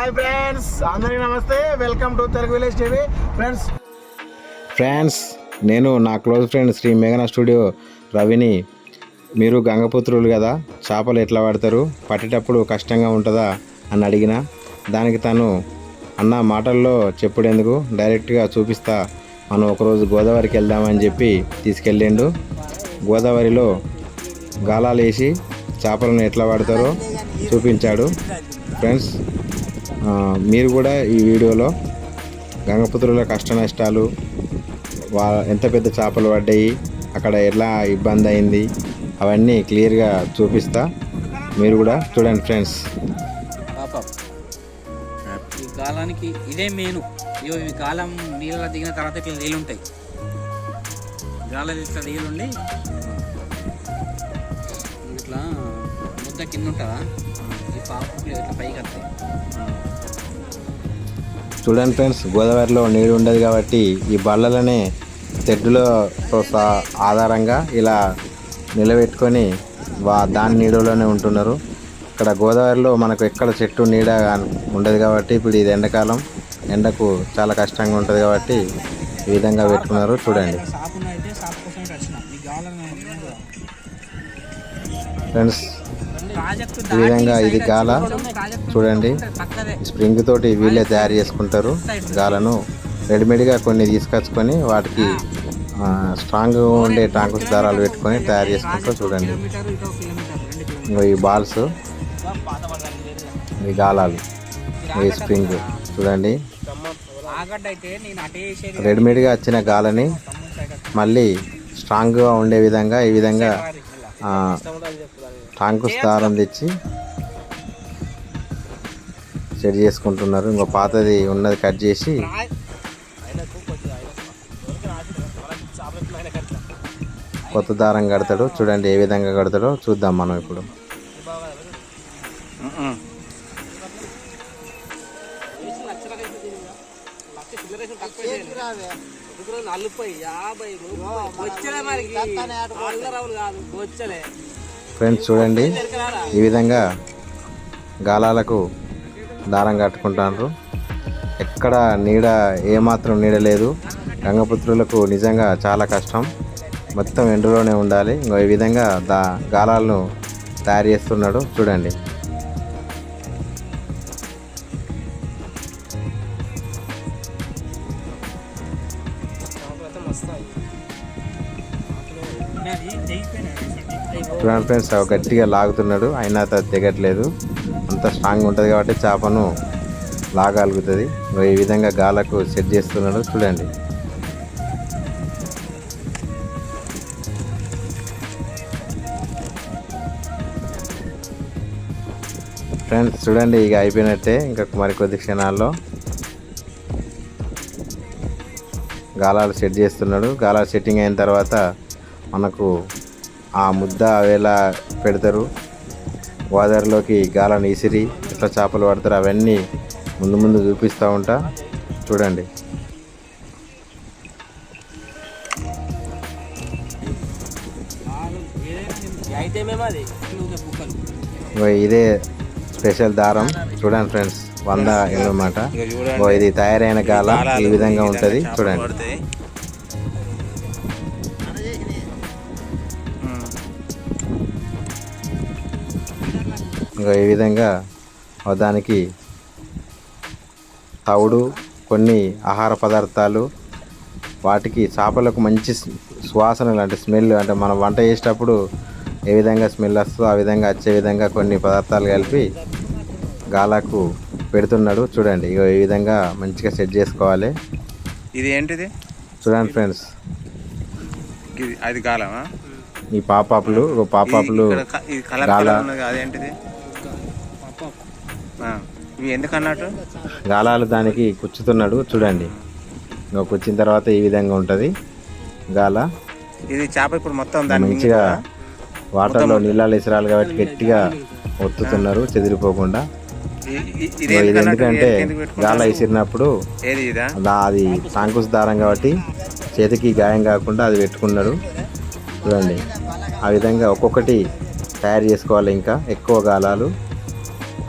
Hi friends అందరికీ నమస్తే. Welcome to Telugu village TV friends friends నేను నా క్లోజ్ ఫ్రెండ్ శ్రీ మేఘన స్టూడియో రవిని. మీరు గంగపుత్రులు కదా చేపలు ఎట్లా పడతారు పట్టేటప్పుడు కష్టంగా ఉంటుందా అని అడిగిన. దానికి తను అన్న మాటల్లో చెప్పుడెందుకు? డైరెక్ట్గా చూపిస్తా. మనం ఒకరోజు గోదావరికి వెళ్దామని చెప్పి తీసుకెళ్ళిండు. గోదావరిలో గాలాలు వేసి చేపలను ఎట్లా పడతారో చూపించాడు. ఫ్రెండ్స్ మీరు కూడా ఈ వీడియోలో గంగపుత్రుల కష్ట నష్టాలు వా ఎంత పెద్ద చేపలు పడ్డాయి అక్కడ ఎలా ఇబ్బంది అయింది అవన్నీ క్లియర్గా చూపిస్తా. మీరు కూడా చూడండి ఫ్రెండ్స్. ఈ కాలానికి ఇదే మెయిన్. ఇగో ఈ కాలం నీళ్ళ దిగిన తర్వాత ఇట్లా నీళ్ళు ఉంటాయి గాలి ఇట్లా నీళ్ళు ఉండి ఇట్లా ముద్ద కింద ఉంటుందా? ఈ పాపం ఇట్లా పైకి వస్తాయి. చూడండి ఫ్రెండ్స్ గోదావరిలో నీరు ఉండదు కాబట్టి ఈ బళ్ళలనే తెడ్డులో సా- ఆధారంగా ఇలా నిలబెట్టుకొని వా దాని నీడలోనే ఉంటున్నారు. ఇక్కడ గోదావరిలో మనకు ఎక్కడ చెట్టు నీడ ఉండదు కాబట్టి ఇప్పుడు ఇది ఎండాకాలం. ఎండకు చాలా కష్టంగా ఉంటుంది కాబట్టి ఈ విధంగా పెట్టుకున్నారు. చూడండి. ఫ్రెండ్స్ ఈ విధంగా ఇది గాల చూడండి. స్ప్రింగ్ తోటి వీళ్ళే తయారు చేసుకుంటారు. గాలను రెడీమేడ్గా కొన్ని తీసుకొచ్చుకొని వాటికి ఆ, స్ట్రాంగ్గా ఉండే టాంకుస్ దారాలు పెట్టుకొని తయారు చేసుకుంటారు చూడండి. ఈ బాల్స్ ఈ గాలాలు ఈ స్ప్రింగ్ చూడండి. రెడీమేడ్గా వచ్చిన గాలని మళ్ళీ స్ట్రాంగ్గా ఉండే విధంగా ఈ విధంగా దారం తెచ్చి సెట్ చేసుకుంటున్నారు. ఇంకో పాతది ఉన్నది కట్ చేసి. కొత్త దారం కడతాడు. చూడండి ఏ విధంగా కడతాడో చూద్దాం మనం ఇప్పుడు. నలభై యాభై వచ్చలే మరి. రావులు కాదు. వచ్చలే. ఫ్రెండ్స్ చూడండి. ఈ విధంగా గాలాలకు దారం కట్టుకుంటారు ఎక్కడ నీడ ఏమాత్రం నీడ లేదు. గంగపుత్రులకు నిజంగా చాలా కష్టం. మొత్తం ఎండలోనే ఉండాలి. ఇంకో ఈ విధంగా దా గాలాలను తయారు చేస్తున్నాడు. చూడండి. ఫ్రెండ్స్ గట్టిగా లాగుతున్నాడు. అయినా తెగట్లేదు. అంత స్ట్రాంగ్ ఉంటుంది కాబట్టి చేపను లాగలుగుతుంది. ఈ విధంగా గాలకు సెట్ చేస్తున్నాడు చూడండి. ఫ్రెండ్స్ చూడండి ఇక అయిపోయినట్టే ఇంకా మరి కొద్ది క్షణాల్లో గాలాలు సెట్ చేస్తున్నాడు. గాలాలు సెట్టింగ్ అయిన తర్వాత మనకు ఆ ముద్ద ఎలా పెడతారు. వాదర్లోకి గాలను ఇసిరి ఎట్లా చేపలు పడతారు అవన్నీ ముందు ముందు చూపిస్తూ ఉంటా. చూడండి. ఇదే స్పెషల్ దారం. చూడండి ఫ్రెండ్స్ వంద అన్నమాట. ఇది తయారైన గాల. ఈ విధంగా ఉంటుంది. చూడండి. ఈ విధంగా దానికి తవుడు కొన్ని ఆహార పదార్థాలు వాటికి చేపలకు మంచి సువాసన లాంటి స్మెల్ అంటే మనం వంట చేసేటప్పుడు ఏ విధంగా స్మెల్ వస్తుందో ఆ విధంగా వచ్చే విధంగా కొన్ని పదార్థాలు కలిపి గాలకు పెడుతున్నాడు. చూడండి ఇగో ఈ విధంగా మంచిగా సెట్ చేసుకోవాలి. ఇది ఏంటిది? చూడండి ఫ్రెండ్స్. అది గాలమా? ఈ పాపాపులు పాపాపులు గాల. అదేంటిది? ఇవి ఎందుకు అన్నట్టు గాలాలు దానికి కుచ్చుతున్నాడు చూడండి. ఇంకో కుచ్చిన తర్వాత ఈ విధంగా ఉంటుంది. గాల. ఇది చేప ఇప్పుడు మొత్తం దాని మంచిగా వాటర్లో నీళ్ళాలు ఇసరాలు కాబట్టి గట్టిగా ఒత్తుతున్నారు చెదిరిపోకుండా. ఇది? ఎందుకంటే? గాల ఇసిరినప్పుడు అది సాంకుస్ దారం కాబట్టి చేతికి గాయం కాకుండా అది పెట్టుకున్నాడు. చూడండి. ఆ విధంగా ఒక్కొక్కటి తయారు చేసుకోవాలి ఇంకా ఎక్కువ గాలాలు.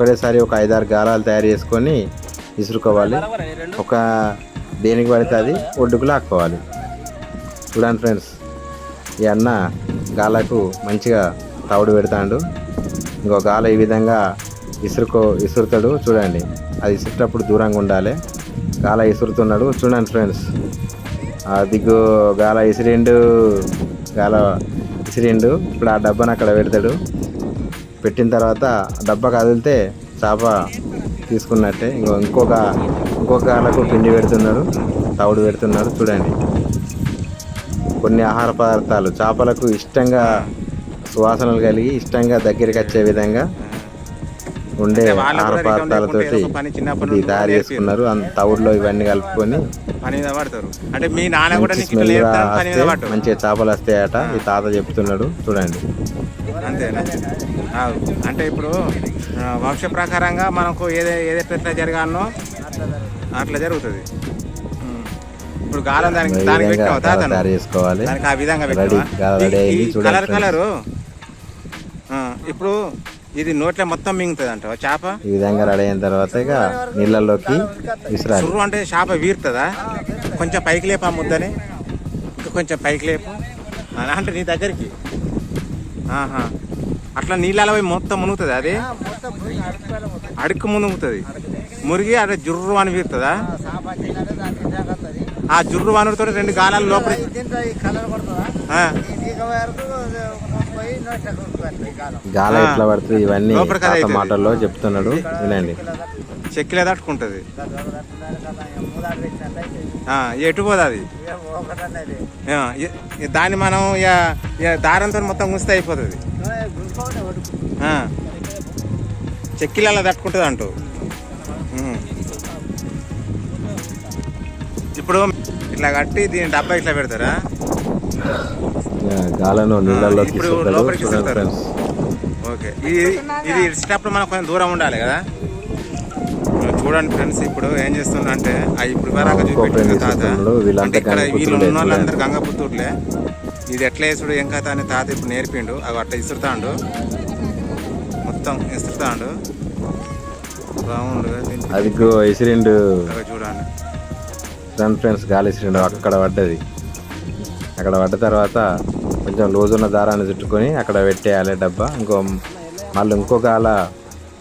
ఒక ఒక ఐదారు గాలాలు తయారు చేసుకొని ఇసురుకోవాలి. ఒక దేనికి పడితే అది ఒడ్డుకు లాక్కోవాలి. చూడండి ఫ్రెండ్స్ ఈ అన్న గాలకు మంచిగా తవుడు పెడతాడు. ఇంకో గాల ఈ విధంగా ఇసురుకో ఇసురుతాడు చూడండి. అది ఇసురుటప్పుడు దూరంగా ఉండాలి. గాల ఇసురుతున్నాడు చూడండి ఫ్రెండ్స్. ఆ దిగ్గు గాల ఇసిరిండు గాల ఇసిరిండు. ఇప్పుడు ఆ డబ్బాను అక్కడ పెడతాడు. పెట్టిన తర్వాత డబ్బా కదిలితే చేప తీసుకున్నట్టే. ఇంకో ఇంకొక ఇంకొక గాలకు పిండి పెడుతున్నాడు తవుడు పెడుతున్నాడు చూడండి. కొన్ని ఆహార పదార్థాలు. చేపలకు ఇష్టంగా సువాసనలు కలిగి ఇష్టంగా దగ్గరికి వచ్చే విధంగా ఉండే ఆహార పదార్థాలతోటి ఇది నుండి తయారు. చేసుకున్నారు. తవుడులో ఇవన్నీ కలుపుకొని మంచిగా చేపలు వస్తాయట. ఈ తాత చెప్తున్నాడు చూడండి. అంతేనా? అంటే ఇప్పుడు వంశ ప్రకారంగా మనకు ఏదే ఏదైతే ఎట్లా జరగాలనో అట్లా జరుగుతుంది. ఇప్పుడు గాలం దానికి దానికి పెట్టావు తాతను? దానికి ఆ విధంగా పెట్టావా? కలర్. కలరు? ఆ, ఇప్పుడు ఇది నోట్లో మొత్తం మింగుతుంది అంటావా చేప? ఈ విధంగా రెడీ అయిన తర్వాత ఇక నీళ్ళల్లోకి విసిరాలి. సుర్రు అంటే చేప వీరుతుందా? కొంచెం పైకి లేపు ఆ ముద్దని? ఇంకా కొంచెం పైకి లేపు. అంటే నీ దగ్గరికి. ఆహా. అట్లా నీళ్ళలో పోయి మొత్తం మునుగుతుంది అది అడుక్కు మునుగుతుంది మురిగి అదే జుర్రు అని వీరుతుందా ఆ జుర్రు వనుడితో రెండు గాలాలు లోపల ఆ, గాల ఆ. ఎట్లా పడుతుంది ఇవన్నీ. మాటల్లో చెప్తున్నాడు వినండి చెక్కిలే తట్టుకుంటుంది ఎటు పోదు అది? దాన్ని మనం ఇక ఇక దారంతో మొత్తం గుస్తే అయిపోతుంది. చెక్కిలలో తట్టుకుంటుంది అంటూ. ఇప్పుడు ఇట్లా కట్టి దీని డబ్బా ఇట్లా పెడతారా? గాలను ఇప్పుడు లోపలికి ఓకే. ఇది ఇది ఇడిచేటప్పుడు మనం కొంచెం దూరం ఉండాలి కదా? చూడండి ఫ్రెండ్స్ ఇప్పుడు ఏం చేస్తున్నా అంటే ఇప్పుడు వరకు చూపెట్టిన తాత. అంటే ఇక్కడ వీళ్ళు ఉన్న వాళ్ళందరూ చూడండి. గంగపుత్రులే ఇది ఎట్లా వేసుడు ఏం కథ అని తాత ఇప్పుడు నేర్పిండు. అవి అట్లా ఇసురుతాండు. మొత్తం ఇసురుతాండు. దీనికి అది ఇసిరిండు. చూడండి. ఫ్రెండ్ ఫ్రెండ్స్ గాలి ఇసిరిండు. అక్కడ పడ్డది. అక్కడ పడ్డ తర్వాత కొంచెం లూజ్ ఉన్న దారాన్ని చుట్టుకొని అక్కడ పెట్టేయాలి డబ్బా. ఇంకో మళ్ళీ ఇంకో గాల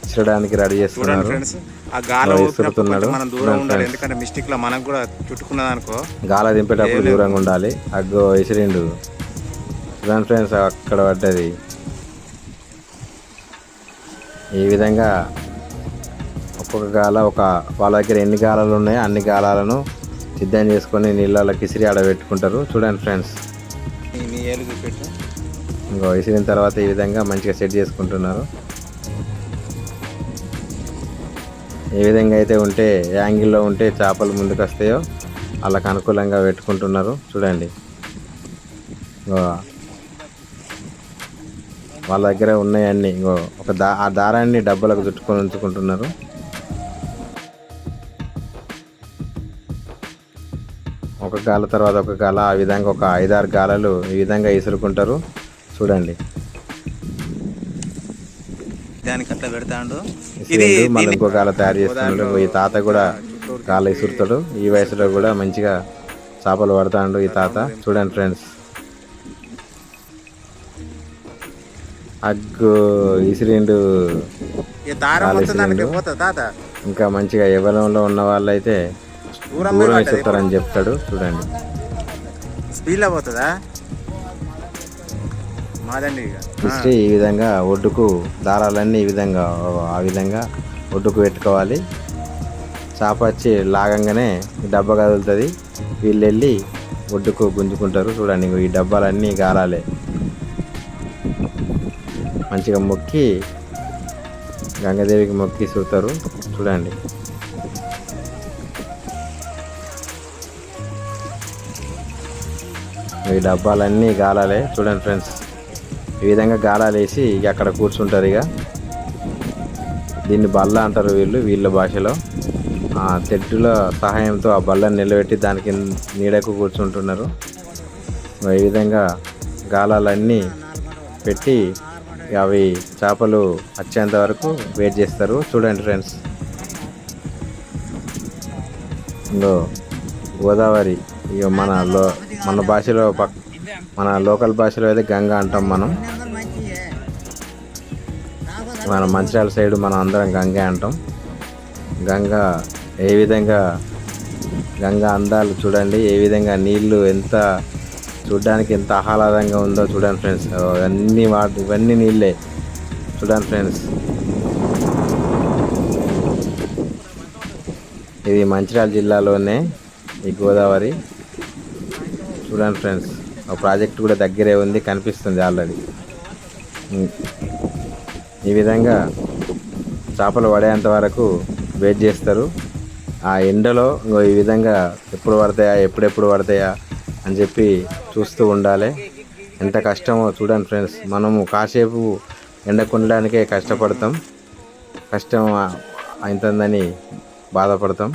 ఇసరడానికి రెడీ చేస్తున్నారు. ఫ్రెండ్స్ ఆ గాలి ఊపినప్పుడు మనం దూరం ఉండాలి. ఎందుకంటే మిస్టేక్లో మనకు కూడా చుట్టుకున్నది అనుకో గాల దింపేటప్పుడు. దూరంగా ఉండాలి. అగ్గో ఇసిరిండు చూడండి ఫ్రెండ్స్ అక్కడ పడ్డది. ఈ విధంగా ఒక్కొక్క గాల ఒక వాళ్ళ దగ్గర ఎన్ని గాలాలు ఉన్నాయో అన్ని గాలాలను సిద్ధం చేసుకొని నీళ్ళకి ఇసిరి ఆడ పెట్టుకుంటారు. చూడండి ఫ్రెండ్స్. ఇంకో ఇసిరిన తర్వాత ఈ విధంగా మంచిగా సెట్ చేసుకుంటున్నారు. ఏ విధంగా అయితే ఉంటే యాంగిల్లో ఉంటే చేపలు ముందుకు వస్తాయో వాళ్ళకి అనుకూలంగా పెట్టుకుంటున్నారు. చూడండి. వాళ్ళ దగ్గర ఉన్నాయన్నీ. ఇంకో ఒక దా ఆ దారాన్ని డబ్బులకు చుట్టుకొని ఉంచుకుంటున్నారు. ఒక గాల తర్వాత ఒక గాల ఆ విధంగా ఒక ఐదారు గాలలు ఈ విధంగా ఇసురుకుంటారు. చూడండి. దానికి అట్లా పెడతాడు. ఇసిరిండు మళ్ళీ ఇంకో గాల తయారు చేస్తున్నాడు. ఈ తాత కూడా గాల ఇసురుతాడు. ఈ వయసులో కూడా మంచిగా చేపలు పడతాడు ఈ తాత. చూడండి ఫ్రెండ్స్. అగ్గు ఇసిరిండు ఇంకా మంచిగా యవ్వనంలో ఉన్న వాళ్ళైతే దూరం దూరం చెప్తాడు. చూడండి. స్పీడ్ పోతుందా? ఈ విధంగా ఒడ్డుకు దారాలన్నీ ఈ విధంగా ఆ విధంగా ఒడ్డుకు పెట్టుకోవాలి. చేప వచ్చి లాగంగానే డబ్బా కదులుతుంది. వీళ్ళు వెళ్ళి ఒడ్డుకు గుంజుకుంటారు. చూడండి ఈ డబ్బాలన్నీ గాలాలే మంచిగా మొక్కి గంగాదేవికి మొక్కి చూస్తారు చూడండి. ఈ డబ్బాలన్నీ గాలాలే చూడండి ఫ్రెండ్స్. ఈ విధంగా గాలాలు వేసి ఇక అక్కడ కూర్చుంటారు ఇక. దీన్ని బల్ల అంటారు వీళ్ళు వీళ్ళ భాషలో. ఆ తెట్టుల సహాయంతో ఆ బల్లని నిలబెట్టి దానికి నీడకు కూర్చుంటున్నారు. ఈ విధంగా గాలాలన్నీ పెట్టి అవి చేపలు వచ్చేంత వరకు వెయిట్ చేస్తారు. చూడండి ఫ్రెండ్స్. ఇంకో గోదావరి ఇక మన లో మన భాషలో పక్క మన లోకల్ భాషలో అయితే గంగ అంటాం మనం. మన మంచిర్యాల సైడ్ మనం అందరం గంగే అంటాం. గంగ ఏ విధంగా గంగ అందాలు చూడండి ఏ విధంగా నీళ్ళు ఎంత చూడడానికి ఎంత ఆహ్లాదంగా ఉందో చూడండి ఫ్రెండ్స్. అన్ని వాటి ఇవన్నీ నీళ్ళే. చూడండి ఫ్రెండ్స్. ఇది మంచిర్యాల జిల్లాలోనే ఈ గోదావరి. చూడండి ఫ్రెండ్స్. ప్రాజెక్ట్ కూడా దగ్గరే ఉంది కనిపిస్తుంది ఆల్రెడీ. ఈ విధంగా చేపలు పడేంత వరకు వెయిట్ చేస్తారు. ఆ ఎండలో ఈ విధంగా ఎప్పుడు పడతాయా ఎప్పుడెప్పుడు పడతాయా అని చెప్పి చూస్తూ ఉండాలి. ఎంత కష్టమో చూడండి ఫ్రెండ్స్. మనము కాసేపు ఎండకుండడానికే కష్టపడతాం. కష్టం ఇంతందని బాధపడతాం.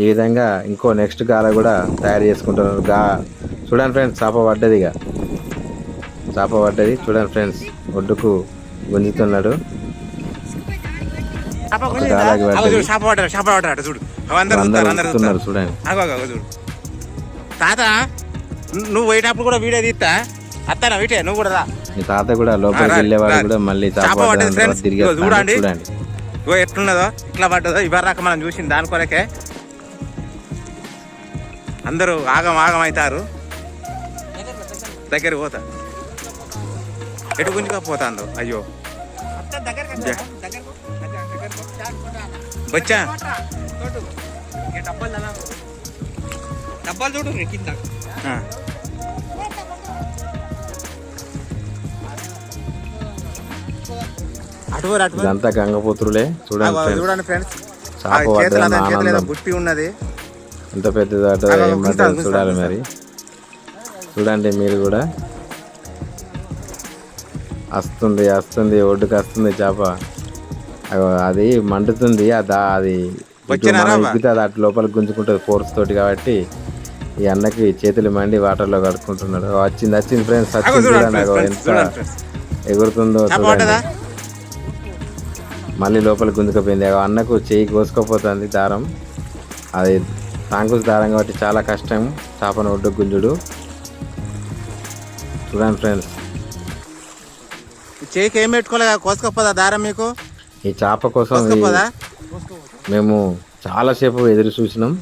ఈ విధంగా ఇంకో నెక్స్ట్ గాల కూడా తయారు చేసుకుంటున్నారు. గా చూడండి ఫ్రెండ్స్ చేప పడ్డది ఇక. చేప పడ్డది చూడండి ఫ్రెండ్స్ ఒడ్డుకు గుంజుతున్నాడు. అందరూ చూడండి. తాత నువ్వు పోయేటప్పుడు కూడా వీడియో తీస్తా. అత్తానా వీటే నువ్వు కూడా రా. మీ తాత కూడా లోపలికి వెళ్ళేవాడు. కూడా మళ్ళీ చేప. తిరిగి. చూడండి. ఎట్లున్నదో ఇట్లా పడ్డదో ఇవరాక మనం చూసింది దాని కొరకే అందరూ ఆగం ఆగం అవుతారు. దగ్గరికి పోతా. ఎటు గుంజుగా పోతాందో? అయ్యో. బచ్చా? డబ్బాలు చూడు కింద. ఇదంతా గంగపుత్రులే. చూడండి చూడండి ఫ్రెండ్స్. చేతులు చేతులు ఉన్నది. ఎంత పెద్దది ఏం చూడాలి. మరి. చూడండి మీరు కూడా. వస్తుంది వస్తుంది ఒడ్డుకు వస్తుంది చేప. అది మండుతుంది అది? ఎక్కితే అది అటు లోపలికి గుంజుకుంటుంది ఫోర్స్ తోటి కాబట్టి ఈ అన్నకి చేతులు మండి వాటర్లో కడుక్కుంటున్నాడు. వచ్చింది వచ్చింది ఫ్రెండ్స్ వచ్చింది. ఎంత. ఎగురుతుందో చూడండి. మళ్ళీ లోపలికి గుంజుకపోయింది. అన్నకు చెయ్యి కోసుకపోతుంది దారం. అది తాంకుస్ దారం కాబట్టి చాలా కష్టం. చేపను ఒడ్డు గుంజుడు. చూడండి ఫ్రెండ్స్. చేయికి ఏం పెట్టుకోలే కోసుకపోదా దారం మీకు? ఈ చేప కోసం మేము చాలాసేపు ఎదురు చూసినాం.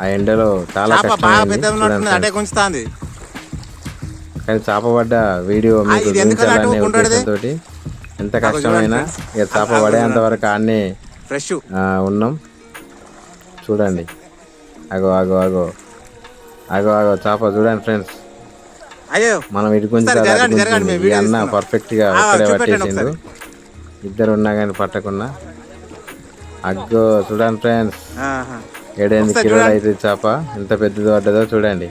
ఆ ఎండలో చాలా అటే. గుంచుతాంది కానీ చేప పడ్డ వీడియో మీకు ఎంత కష్టమైనా ఇక చేప పడేంత. వరకు ఆడనే ఫ్రెష్ ఉన్నాం. చూడండి. అగో అగో అగో. అగో అగో చేప చూడండి ఫ్రెండ్స్ అయ్యో. మనం ఇటు వీడియో అన్న. పర్ఫెక్ట్గా చూపెట్టండి పట్టేసిండు. ఇద్దరు ఉన్నా కానీ పట్టకున్నా. అగ్గో చూడండి ఫ్రెండ్స్. ఏడెనిమిది కిలోలు. అయితే చేప. ఎంత పెద్దది పడ్డదో చూడండి.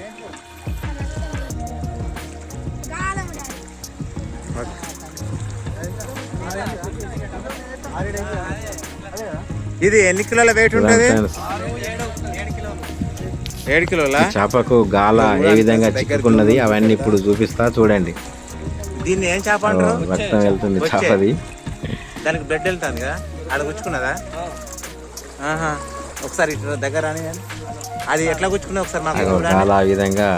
ఇది ఎన్ని కిలోల వెయిట్ ఉంటుంది? ఏడు కిలోల? చేపకు గాల ఏ విధంగా చిక్కుకున్నది అవన్నీ ఇప్పుడు చూపిస్తా చూడండి. దీన్ని ఏం చేప రక్తం వెళ్తుంది. చేపది. దానికి బ్లడ్ వెళ్తుంది కదా? ఆడ గుచ్చుకున్నదా? ఆహా. ఒకసారి ఇటు దగ్గర రాని. అది ఎట్లా గుచ్చుకున్నా ఒకసారి మాకు. గాల ఆ విధంగా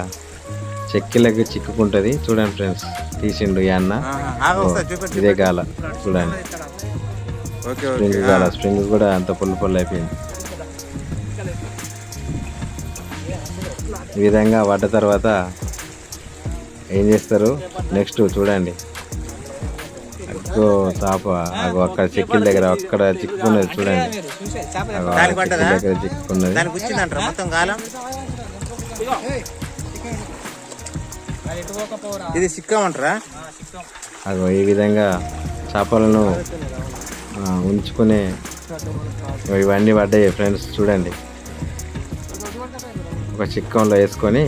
చెక్కిలకు చిక్కుకుంటది. చూడండి ఫ్రెండ్స్. తీసిండు చూపెట్టు ఇదే గాల. చూడండి. Okay okay. స్ప్రింగ్ గాల స్ప్రింగ్ కూడా అంత పుల్ల పుల్ల అయిపోయింది. ఈ విధంగా పడ్డ తర్వాత ఏం చేస్తారు? నెక్స్ట్ చూడండి. అగ్గో చేప అగో అక్కడ చెక్కిల దగ్గర అక్కడ చిక్కుకున్నది చూడండి. అగో ఆ చెక్కిల? దగ్గర చిక్కుకున్నది. దానికి మొత్తం ఇది సిక్కమంటారా? అగో ఈ విధంగా చేపలను ఉంచుకునే ఇవన్నీ పడ్డాయి ఫ్రెండ్స్ చూడండి. ఒక చిక్కంలో వేసుకొని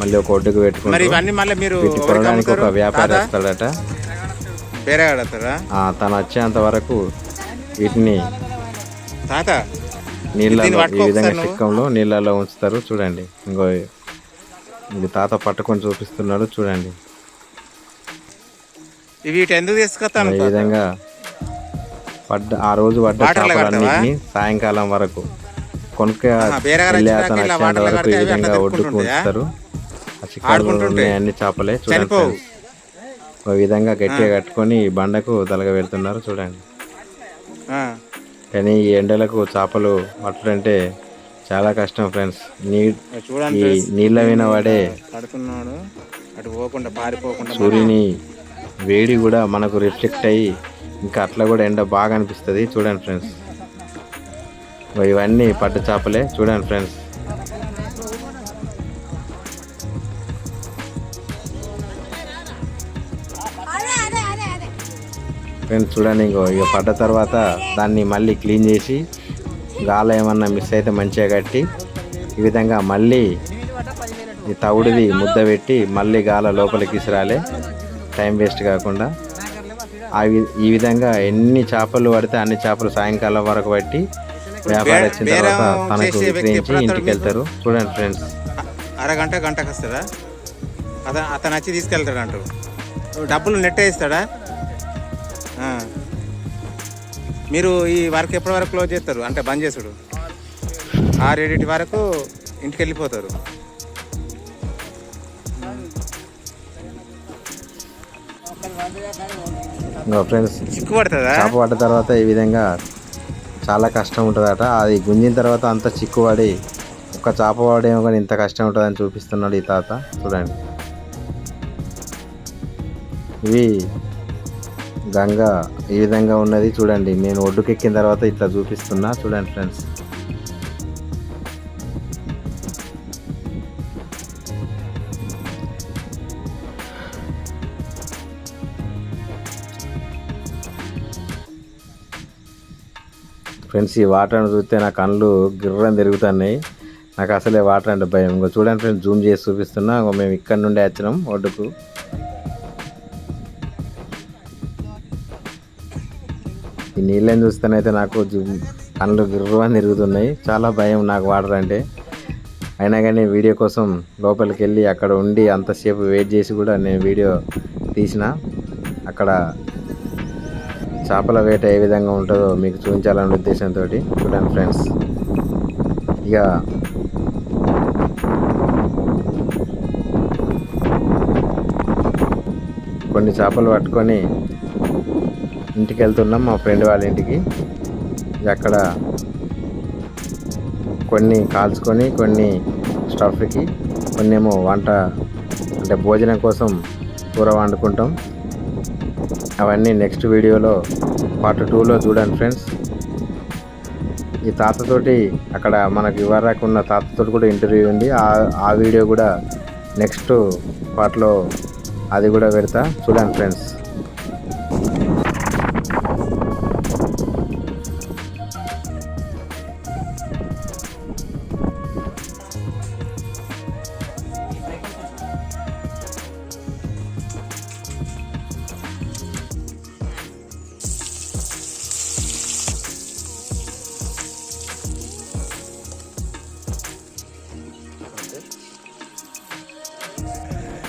మళ్ళీ ఒక ఒడ్డుకు ఎవరికి కొనడానికి ఒక? వ్యాపారి? వస్తాడట. తను వచ్చేంత వరకు వీటిని తాత? నీళ్ళలో ఈ విధంగా. చిక్కంలో నీళ్ళలో ఉంచుతారు చూడండి. ఇంకో ఇది తాత పట్టుకొని చూపిస్తున్నాడు చూడండి. ఈ విధంగా పడ్డ ఆ రోజు పడ్డ చేపలన్నింటినీ సాయంకాలం వరకు కొనుక్క వెళ్ళి అతను వచ్చేంత వరకు ఈ విధంగా ఒడ్డుకు? ఉంచుతారు. ఆ చిక్కలు అన్ని చేపలే చూడండి. ఒక విధంగా గట్టిగా కట్టుకొని ఈ బండకు తలగ పెడుతున్నారు చూడండి. కానీ ఈ ఎండలకు చేపలు పట్టడంటే చాలా కష్టం ఫ్రెండ్స్. నీ ఈ నీళ్ళ మీద పడే సూర్యుని వేడి కూడా మనకు రిఫ్లెక్ట్ అయ్యి ఇంకా అట్లా కూడా ఎండ బాగా అనిపిస్తుంది. చూడండి ఫ్రెండ్స్. ఇవన్నీ పట్టు చేపలే. చూడండి ఫ్రెండ్స్. ఫ్రెండ్స్ చూడండి ఇంకో ఇక పడ్డ తర్వాత దాన్ని మళ్ళీ క్లీన్ చేసి గాలి ఏమన్నా మిస్ అయితే మంచిగా కట్టి ఈ విధంగా మళ్ళీ ఈ తవుడిది ముద్ద పెట్టి మళ్ళీ గాల లోపలికి ఇసిరాలే టైం వేస్ట్ కాకుండా. ఆ వి- ఈ విధంగా ఎన్ని చేపలు పడితే అన్ని చేపలు సాయంకాలం వరకు పట్టి వ్యాపారం వచ్చిన తర్వాత తనకు విక్రయించి ఇంటికి వెళ్తారు చూడండి ఫ్రెండ్స్. అరగంట గంటకు వస్తుందా? అతను అతను వచ్చి తీసుకెళ్తాడు అంటూ డబ్బులు నెట్టే ఇస్తాడా. మీరు ఈ వర్క్ ఎప్పటి వరకు క్లోజ్ చేస్తారు? అంటే బంద్ చేసుడు? ఆరేడింటి వరకు ఇంటికి వెళ్ళిపోతారు ఇంకా ఫ్రెండ్స్ చిక్కు పడుతుందా? చేప పడ్డ తర్వాత ఈ విధంగా చాలా కష్టం ఉంటుందట. అది గుంజిన తర్వాత అంత చిక్కుపడి ఒక చేప పడేమో కానీ ఇంత కష్టం ఉంటుందని చూపిస్తున్నాడు ఈ తాత. చూడండి. ఇవి గంగ ఈ విధంగా ఉన్నది. చూడండి నేను ఒడ్డుకెక్కిన తర్వాత ఇట్లా చూపిస్తున్నా. చూడండి ఫ్రెండ్స్ ఫ్రెండ్స్ ఈ వాటర్ని చూస్తే నా కళ్ళు గిర్రం తిరుగుతున్నాయి. నాకు అసలే వాటర్ అంటే భయం. ఇంకో చూడండి ఫ్రెండ్స్ జూమ్ చేసి చూపిస్తున్నా. ఇంకో మేము ఇక్కడ నుండి వచ్చినాం ఒడ్డుకు. ఈ నీళ్ళని చూస్తేనైతే నాకు కళ్ళు గిర్రం తిరుగుతున్నాయి. చాలా భయం నాకు వాటర్ అంటే. అయినా కానీ వీడియో కోసం లోపలికి వెళ్ళి అక్కడ ఉండి అంతసేపు వెయిట్ చేసి కూడా నేను వీడియో తీసిన. అక్కడ చేపల వేట ఏ విధంగా ఉంటుందో మీకు చూపించాలనే ఉద్దేశంతో చూడండి ఫ్రెండ్స్. ఇక కొన్ని చేపలు పట్టుకొని ఇంటికి వెళ్తున్నాం మా ఫ్రెండ్ వాళ్ళ ఇంటికి. అక్కడ కొన్ని కాల్చుకొని కొన్ని స్టఫ్కి కొన్ని ఏమో వంట అంటే భోజనం కోసం కూర వండుకుంటాం. అవన్నీ నెక్స్ట్ వీడియోలో పార్ట్ టూలో చూడండి ఫ్రెండ్స్ ఈ తాతతోటి అక్కడ మనకి ఇవరకు ఉన్న తాతతోటి కూడా ఇంటర్వ్యూ ఉంది. ఆ ఆ వీడియో కూడా నెక్స్ట్ పార్ట్లో అది కూడా పెడతా. చూడండి ఫ్రెండ్స్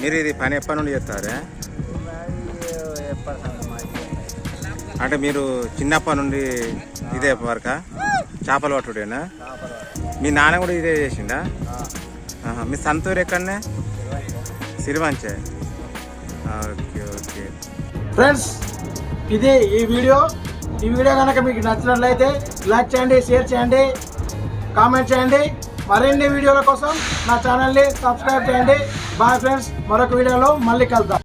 మీరు ఇది పని ఎప్పటి నుండి చేస్తారా? అంటే మీరు చిన్నప్పటి నుండి ఇదే వరక? చేపలు పట్టుడేనా? మీ నాన్న కూడా ఇదే చేసిండా? మీ సంతూరు ఎక్కడనే? సిరివంచే. Okay okay. ఫ్రెండ్స్ ఇది ఈ వీడియో. ఈ వీడియో కనుక మీకు నచ్చినట్లయితే లైక్ చేయండి షేర్ చేయండి కామెంట్ చేయండి. మరిన్ని వీడియోల కోసం నా ఛానల్ని సబ్స్క్రైబ్ చేయండి. Bye friends. మరొక వీడియోలో మళ్ళీ కలుద్దాం.